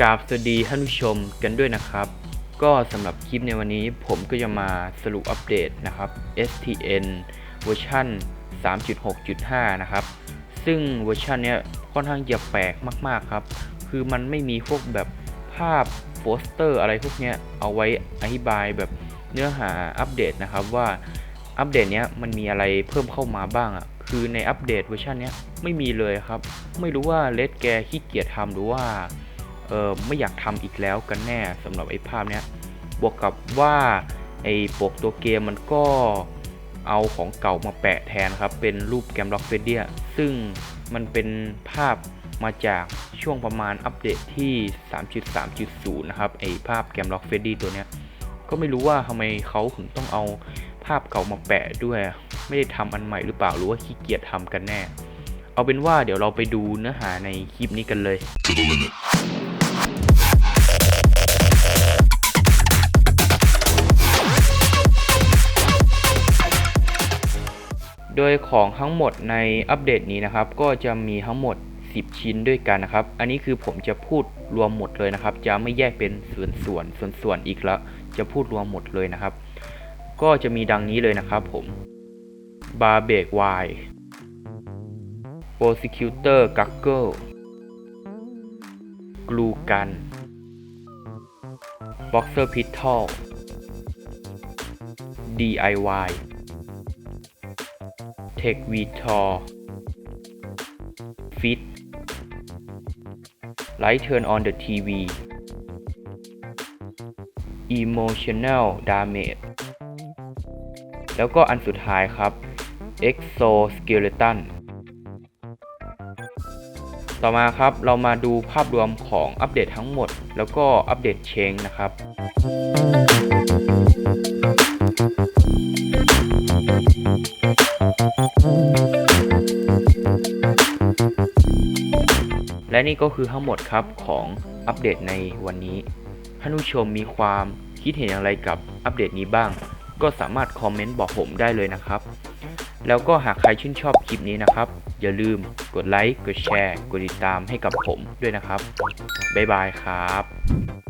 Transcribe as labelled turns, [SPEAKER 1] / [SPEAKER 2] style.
[SPEAKER 1] กราบสวัสดีท่านผู้ชมกันด้วยนะครับ ก็สำหรับคลิปในวันนี้ผมก็จะมาสรุปอัปเดตนะครับ STN เวอร์ชัน3.6.5 นะครับ ซึ่งเวอร์ชันเนี้ยค่อนข้างจะแปลกมากๆครับ คือมันไม่มีพวกแบบภาพโปสเตอร์อะไรพวกเนี้ยเอาไว้อธิบายแบบเนื้อหาอัปเดตนะครับว่าอัปเดตเนี้ยมันมีอะไรเพิ่มเข้ามาบ้างอะ่ะคือในอัปเดตเวอร์ชันเนี้ยไม่มีเลยครับ ไม่รู้ว่าเลดแกขี้เกียจทำหรือว่า เออไม่อยากทำอีกแล้วกันแน่สำหรับไอ้ภาพเนี้ยบวกกับว่าไอ้ปกตัวเกมมันก็เอาของเก่ามาแปะแทนครับ เป็นรูปแกมล็อกเฟเดียซึ่งมันเป็นภาพมาจากช่วงประมาณอัปเดตที่ 3.3.0 นะครับ ไอ้ภาพแกมล็อกเฟดดี้ตัวเนี้ย ก็ไม่รู้ว่าทำไมเขาถึงต้องเอาภาพเก่ามาแปะด้วย ไม่ได้ทำอันใหม่หรือเปล่า หรือว่าขี้เกียจทำกันแน่ เอาเป็นว่าเดี๋ยวเราไปดูเนื้อหาในคลิปนี้กันเลย โดยของทั้งหมดในอัปเดตนี้นะครับ ก็จะมีทั้งหมด 10 ชิ้นด้วยกันนะครับ อันนี้คือผมจะพูดรวมหมดเลยนะครับ จะไม่แยกเป็นส่วนส่วนส่วนส่วนๆอีกแล้วจะพูดรวมหมดเลยนะครับ ก็จะมีดังนี้เลยนะครับผมบาเบกไว Prosecutor Guggle กลูกัน Boxer Pistol DIY Tech v t o r Fit Light Turn on the TV Emotional Damage แล้วก็อันสุดท้ายครับ Exoskeleton ต่อมาครับเรามาดูภาพรวมของอัปเดตทั้งหมด แล้วก็อัปเดตเชงนะครับ และนี่ก็คือทั้งหมดครับของอัปเดตในวันนี้ท่านผู้ชมมีความคิดเห็นอย่างไรกับอัปเดตนี้บ้าง ก็สามารถคอมเมนต์บอกผมได้เลยนะครับ แล้วก็หากใครชื่นชอบคลิปนี้นะครับ อย่าลืมกดไลค์ กดแชร์ กดติดตามให้กับผมด้วยนะครับ บ๊ายบายครับ